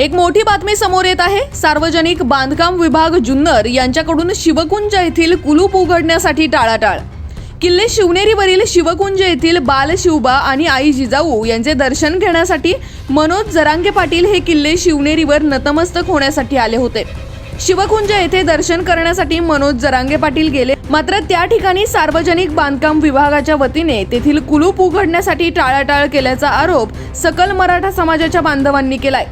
एक मोठी बातमी समोर येत आहे. सार्वजनिक बांधकाम विभाग जुन्नर यांच्याकडून शिवकुंज येथील कुलूप उघडण्यासाठी टाळाटाळ. किल्ले शिवनेरीवरील शिवकुंज येथील बाल शिवबा आणि आई जिजाऊ यांचे दर्शन घेण्यासाठी मनोज जरांगे पाटील हे किल्ले शिवनेरीवर नतमस्तक होण्यासाठी आले होते. शिवकुंज येथे दर्शन करण्यासाठी मनोज जरांगे पाटील गेले. मात्र त्या ठिकाणी सार्वजनिक बांधकाम विभागाच्या वतीने तेथील कुलूप उघडण्यासाठी टाळाटाळ केल्याचा आरोप सकल मराठा समाजाच्या बांधवांनी केलाय.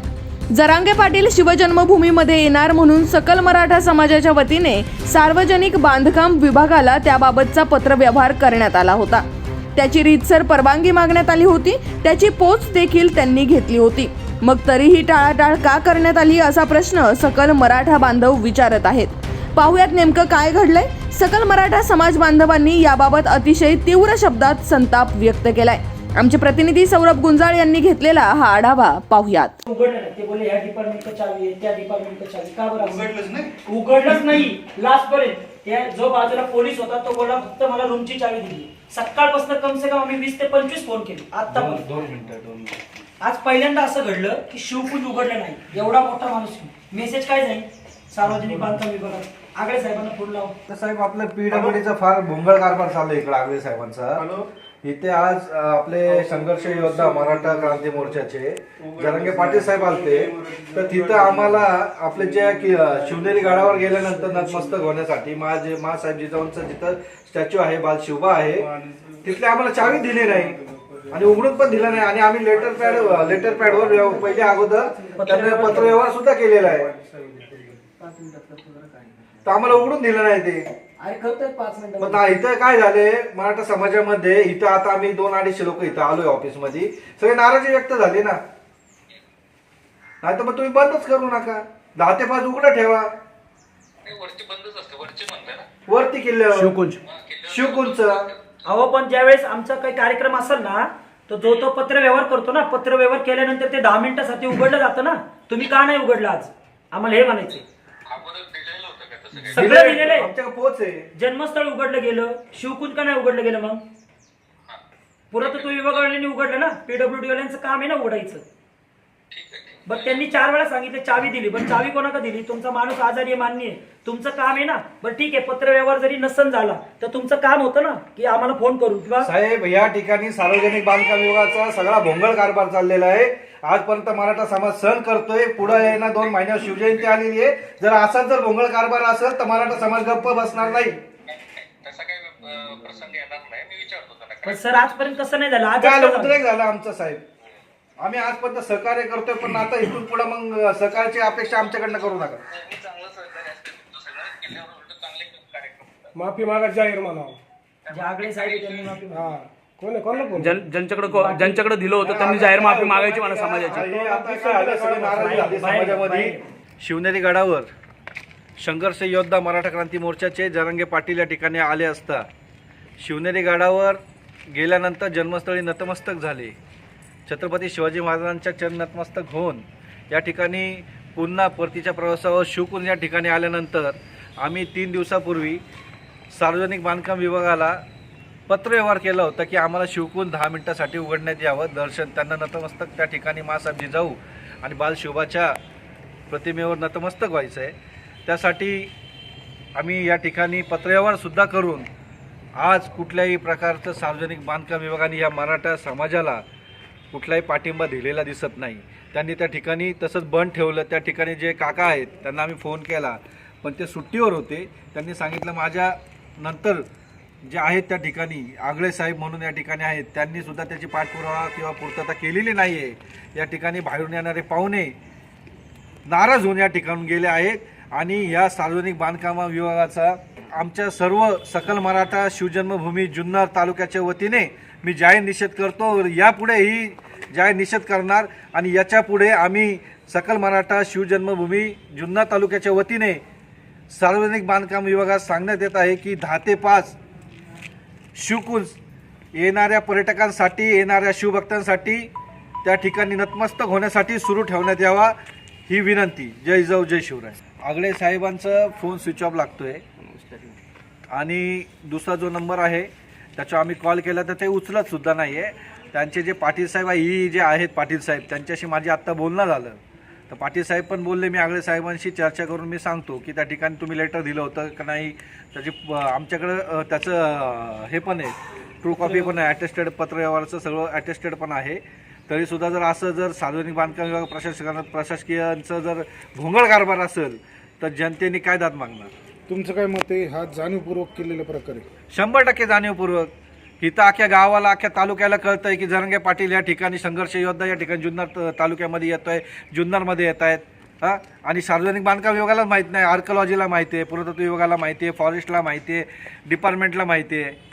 जरांगे पाटील शिवजन्मभूमीमध्ये येणार म्हणून सकल मराठा समाजाच्या वतीने सार्वजनिक बांधकाम विभागाला त्याबाबतचा पत्रव्यवहार करण्यात आला होता. त्याची रीतसर परवानगी मागण्यात आली होती त्याची पोच देखील त्यांनी घेतली होती. मग तरीही टाळाटाळ का करण्यात आली असा प्रश्न सकल मराठा बांधव विचारत आहेत. पाहुयात नेमकं काय घडलंय? सकल मराठा समाज बांधवांनी याबाबत अतिशय तीव्र शब्दात संताप व्यक्त केलाय. आमचे प्रतिनिधी सौरभ गुंजाळ यांनी घेतलेला हा आढावा पाहुयात. उघडलं नाही. ते बोलले ह्या डिपार्टमेंटचं चावी आहे त्या डिपार्टमेंटचं चावी का बरं? असं? उघडलंच नाही? उघडलंच नाही. लास्ट पर्यंत त्या जो बाजूला पोलीस होता तो बोला फक्त मला रूमची चावी दिली. सकाळपासून कम से कम आम्ही वीस ते पंचवीस फोन केले. आता दोन दोन मिनिटं दोन मिनिटं. आज पहिल्यांदा असं घडलं की शिवकुंज उघडलं नाही. एवढा मोठा माणूस मेसेज काय जाईल? सार्वजनिक बांधकाम विभागात. आगळे साहेबांना फोन लावून. तर साहेब आपलं पीडब्ल्यूडीचा फार भोंगळ कारभार चालू आहे इकडे आगळे साहेबांचा. इथे आज आपले संघर्ष योद्धा मराठा क्रांती मोर्चाचे जरंगे पाटील साहेब आलते. तर तिथं आम्हाला आपले जे शिवनेरी गडावर गेल्यानंतर नतमस्तक होण्यासाठी माझे साहेब जिजाऊंचं जिथं स्टॅच्यू आहे बाल शिवबा आहे तिथले आम्हाला चावी दिली नाही. आणि उघडून पण दिलं नाही. आणि आम्ही लेटर पॅड लेटर पॅडवर व्यव- पहिले अगोदर त्यांनी पत्रव्यवहार सुद्धा केलेला आहे. तर आम्हाला उघडून दिलं नाही ते. अरे करतोय पाच मग मिनिटं इथं काय झाले मराठा समाजामध्ये इथं आता आम्ही दोन अडीचशे लोक इथं आलोय ऑफिसमध्ये सगळे नाराजी व्यक्त झाली ना. नाही तर मग तुम्ही बंदच करू नका. दहा ते पाच उघडं ठेवा. नाही, वरती बंदच असते. वरचे म्हणताय ना. वरती किल्ल्यावर. शिवकुंज. शिवकुंच अहो पण ज्यावेळेस आमचा काही कार्यक्रम असेल ना तर जो तो पत्र व्यवहार करतो ना. पत्र व्यवहार केल्यानंतर ते दहा मिनिटासाठी उघडलं जातं ना. तुम्ही का नाही उघडलं आज? आम्हाला हे म्हणायचे अगोदर सगळं दिलेलं आहे. आमच्याकडे पोच आहे. जन्मस्थळ उघडलं गेलं शिवकुंज का नाही उघडलं गेलं मग? पुरातत्व विभागाने उघडलं ना? पीडब्ल्यूडी वाल्यांचं काम आहे ना उघडायचं. ठीक आहे ठीक बरं त्यांनी चार वेळा सांगितलं चावी दिली. पण चावी कोणाका दिली? तुमचा माणूस आजारी आहे मान्य आहे. तुमचं काम आहे ना? बरं ठीक आहे पत्र व्यवहार जरी नसन झाला तर तुमचं काम होतं ना? की आम्हाला फोन करू किंवा साहेब या ठिकाणी सार्वजनिक बांधकाम विभागाचा सगळा भोंगळ कारभार चाललेला आहे. आजपर्यंत मराठा समाज सहन करतोय. पुढे येणार दोन महिन्यात शिवजयंती आलेली आहे. जर असाच जर भोंगळ कारभार असेल तर मराठा समाज गप्प बसणार नाही. तसा काही अं, प्रसंग येणार नाही. मी विचारतो त्यांना पण काय सर आजपर्यंत कसं नाही झालं. आज झालं? उद्रेक झाला आमचा साहेब. आम्ही आजपर्यंत सहकार्य करतोय पण आता इथून पुढे मग सहकार्याची अपेक्षा आमच्याकडनं करू नका. मी चांगलं सहकार्य असते तुमचं सगळं. किल्ल्यावर उलट चांगले कार्यक्रम होतात. माफी मागा जाहीर म्हणावं जे आगळे साहेब आहे त्यांनी माफी मागितली. हा. कोण आहे कोणाला फोन ज्यां- ज्यांच्याकडे को- ज्यांच्याकडे दिलं होतं त्यांनी जाहीर माफी मागायची मला समाजाची हे आता काय झालं, सगळे नाराज झाले समाजामध्ये शिवनेरी गडावर संघर्ष योद्धा मराठा क्रांती मोर्चाचे जरंगे पाटील या ठिकाणी आले असता शिवनेरी गडावर गेल्यानंतर जन्मस्थळी नतमस्तक झाले छत्रपती शिवाजी महाराजांच्या चरण नतमस्तक होऊन या ठिकाणी पुन्हा परतीच्या प्रवासावर शिवकुंज या ठिकाणी आल्यानंतर आम्ही तीन दिवसापूर्वी सार्वजनिक बांधकाम विभागाला पत्रव्यवहार केला होता की आम्हाला शिवकून दहा मिनिटासाठी उघडण्यात यावं. दर्शन त्यांना नतमस्तक त्या ठिकाणी मासाहेब जाऊ आणि बालशोभाच्या प्रतिमेवर नतमस्तक व्हायचं आहे त्यासाठी आम्ही या ठिकाणी पत्रव्यवहारसुद्धा करून आज कुठल्याही प्रकारचं सार्वजनिक बांधकाम विभागाने या मराठा समाजाला कुठलाही पाठिंबा दिलेला दिसत नाही. त्यांनी त्या ठिकाणी तसंच बंद ठेवलं. त्या ठिकाणी जे काका आहेत त्यांना आम्ही फोन केला. पण ते सुट्टीवर होते. त्यांनी सांगितलं माझ्या नंतर जे आहेत त्या ठिकाणी आगळे साहेब म्हणून या ठिकाणी आहेत त्यांनी सुद्धा त्याची पाठपुरावा किंवा पूर्तता केलेली नाही आहे या ठिकाणी बाहेरून येणारे पाहुणे नाराज होऊन या ठिकाणून गेले आहेत आणि या सार्वजनिक बांधकाम विभागाचा आमच्या सर्व सकल मराठा शिवजन्मभूमी जुन्नर तालुक्याच्या वतीने मी जाहीर निषेध करतो. यापुढेही जाहीर निषेध करणार आणि याच्यापुढे आम्ही सकल मराठा शिवजन्मभूमी जुन्नर तालुक्याच्या वतीने सार्वजनिक बांधकाम विभागात सांगण्यात येत आहे की दहा ते पाच शिवकुंज येणाऱ्या पर्यटकांसाठी येणाऱ्या शिवभक्तांसाठी त्या ठिकाणी नतमस्तक होण्यासाठी सुरू ठेवण्यात यावा ही विनंती. जय जाऊ जय शिवराय. आगळे साहेबांचं फोन स्विच ऑफ लागतोय. आणि दुसरा जो नंबर आहे त्याच्यावर आम्ही कॉल केला तर ते उचलत सुद्धा नाही आहे त्यांचे जे पाटील साहेब आहे ही जे आहेत पाटील साहेब त्यांच्याशी माझी आत्ता बोलणं झालं. तर पाटील साहेब पण बोलले मी आगळे साहेबांशी चर्चा करून मी सांगतो की त्या ठिकाणी तुम्ही लेटर दिलं होतं का नाही त्याची आमच्याकडं त्याचं हे पण आहे ट्रू कॉपी पण आहे अटेस्टेड पत्रव्यवहाराचं सगळं अटेस्टेड पण आहे. तरीसुद्धा जर असं जर सार्वजनिक बांधकाम विभाग प्रशासकांना प्रशासकीयांचं जर भोंगळ कारभार असेल तर जनतेने काय दाद मागणार? तुमचं काय मत आहे? हा जाणीवपूर्वक केलेला प्रकार. आहे शंभर टक्के जाणीवपूर्वक. इथं अख्ख्या गावाला अख्ख्या तालुक्याला कळतंय की जरंगे पाटील या ठिकाणी संघर्ष योद्धा या ठिकाणी जुन्नर तालुक्यामध्ये तालुक्यामध्ये येतोय जुन्नरमध्ये येत आहेत हां? आणि सार्वजनिक बांधकाम विभागाला माहीत नाही आर्कॉलॉजीला माहिती आहे पुरातत्व विभागाला माहिती आहे फॉरेस्टला माहिती आहे डिपार्टमेंटला माहिती आहे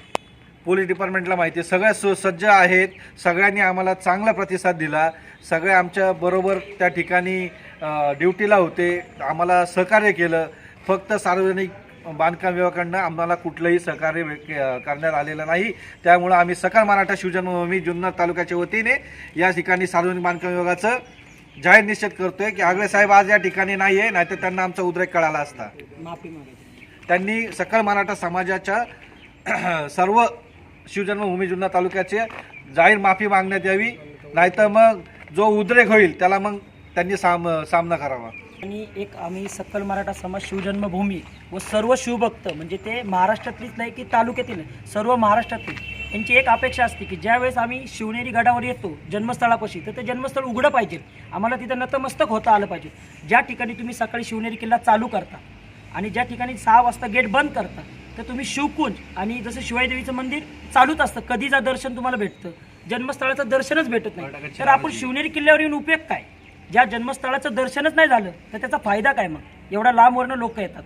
पोलीस डिपार्टमेंटला माहिती आहे. सगळ्या सुसज्ज आहेत सगळ्यांनी आम्हाला चांगला प्रतिसाद दिला. सगळे आमच्या बरोबर त्या ठिकाणी ड्युटीला होते आम्हाला सहकार्य केलं. फक्त सार्वजनिक बांधकाम विभागाकडनं आम्हाला कुठलंही सहकार्य करण्यात आलेलं नाही. त्यामुळं आम्ही सकाळ मराठा शिवजन्मभूमी जुन्नर तालुक्याच्या वतीने या ठिकाणी सार्वजनिक बांधकाम विभागाचं जाहीर निश्चित करतोय की आगळे साहेब आज या ठिकाणी नाही आहे नाहीतर त्यांना आमचा उद्रेक कळाला असता. त्यांनी सकल मराठा समाजाच्या सर्व शिवजन्मभूमी जुन्नर तालुक्याचे जाहीर माफी मागण्यात यावी नाहीतर मग जो उद्रेक होईल त्याला मग त्यांनी साम सामना करावा. आणि एक आम्ही सकल मराठा समाज शिवजन्मभूमी व सर्व शिवभक्त म्हणजे ते महाराष्ट्रातलीच नाही की तालुक्यातील सर्व महाराष्ट्रातील यांची एक अपेक्षा असते की ज्यावेळेस आम्ही शिवनेरी गडावर येतो जन्मस्थळापाशी तर ते जन्मस्थळ उघडं पाहिजे. आम्हाला तिथं नतमस्तक होता आलं पाहिजे. ज्या ठिकाणी तुम्ही सकाळी शिवनेरी किल्ला चालू करता आणि ज्या ठिकाणी सहा वाजता गेट बंद करता तर तुम्ही शिवकुंज आणि जसं शिवाईदेवीचं मंदिर चालूच असतं. कधीचा दर्शन तुम्हाला भेटतं. जन्मस्थळाचं दर्शनच भेटत नाही. तर आपण शिवनेरी किल्ल्यावर येऊन उपयोग काय? ज्या जन्मस्थळाचं दर्शनच नाही झालं तर त्याचा फायदा काय मग? एवढा लांबवरनं लोक येतात.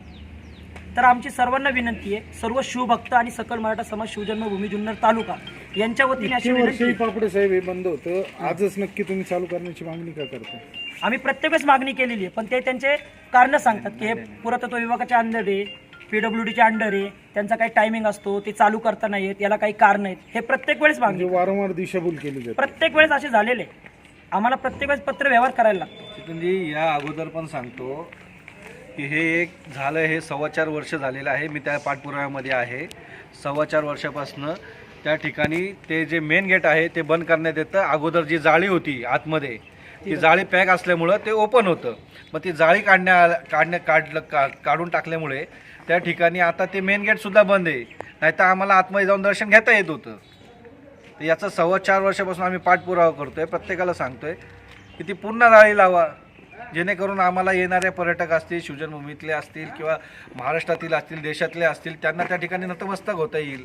तर आमची सर्वांना विनंती आहे सर्व शिवभक्त आणि सकल मराठा समाज शिवजन्मभूमी जुन्नर तालुका यांच्या वतीने अशी विनंती. पापडे साहेब हे बंद होतं. आजच नक्की तुम्ही चालू करण्याची मागणी का करता? आम्ही प्रत्येक वेळेस मागणी केलेली आहे पण ते त्यांचे कारण सांगतात की हे पुरातत्व विभागाच्या अंडर आहे पीडब्ल्यू डीच्या अंडर आहे त्यांचा काही टायमिंग असतो ते चालू करता नाही येत याला काही कारण आहेत हे प्रत्येक वेळेस मागणी म्हणजे वारंवार दिशाभूल केली प्रत्येक वेळेस असे झालेले आहे. आम्हाला प्रत्येक वेळेस पत्र व्यवहार करायला लागतो. जी या अगोदर पण सांगतो की हे एक झालं हे सव्वा चार वर्ष झालेलं आहे. मी त्या पाठपुराव्यामध्ये आहे. सव्वा चार वर्षापासनं त्या ठिकाणी ते जे मेन गेट आहे ते बंद करण्यात येतं. अगोदर जी जाळी होती आतमध्ये ती जाळी पॅक असल्यामुळं ते ओपन होतं. मग ती जाळी काढण्या काढण्या काढलं का काढून टाकल्यामुळे त्या ठिकाणी आता ते मेन गेटसुद्धा बंद आहे. नाहीतर आम्हाला आतमध्ये जाऊन दर्शन घेता येत होतं. तर याचा सव्वा चार वर्षापासून आम्ही पाठपुरावा करतोय प्रत्येकाला सांगतोय की ती पुन्हा जाळी लावा जेणेकरून आम्हाला येणारे पर्यटक असतील शिवजन्मभूमीतले असतील किंवा महाराष्ट्रातील असतील देशातले असतील त्यांना त्या ठिकाणी नतमस्तक होता येईल.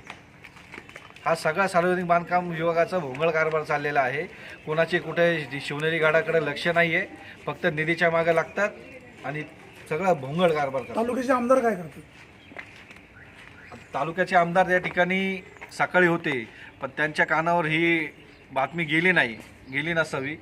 हा सगळा सार्वजनिक बांधकाम विभागाचा भोंगळ कारभार चाललेला आहे. कोणाची कुठे शिवनेरी गाडाकडे लक्ष नाही आहे फक्त निधीच्या मागे लागतात आणि सगळा भोंगळ कारभार करतात. तालुक्याचे आमदार काय करतात? तालुक्याचे आमदार त्या ठिकाणी सकाळी होते पण त्यांच्या कानावर ही बातमी गेली नाही गेली नसावी.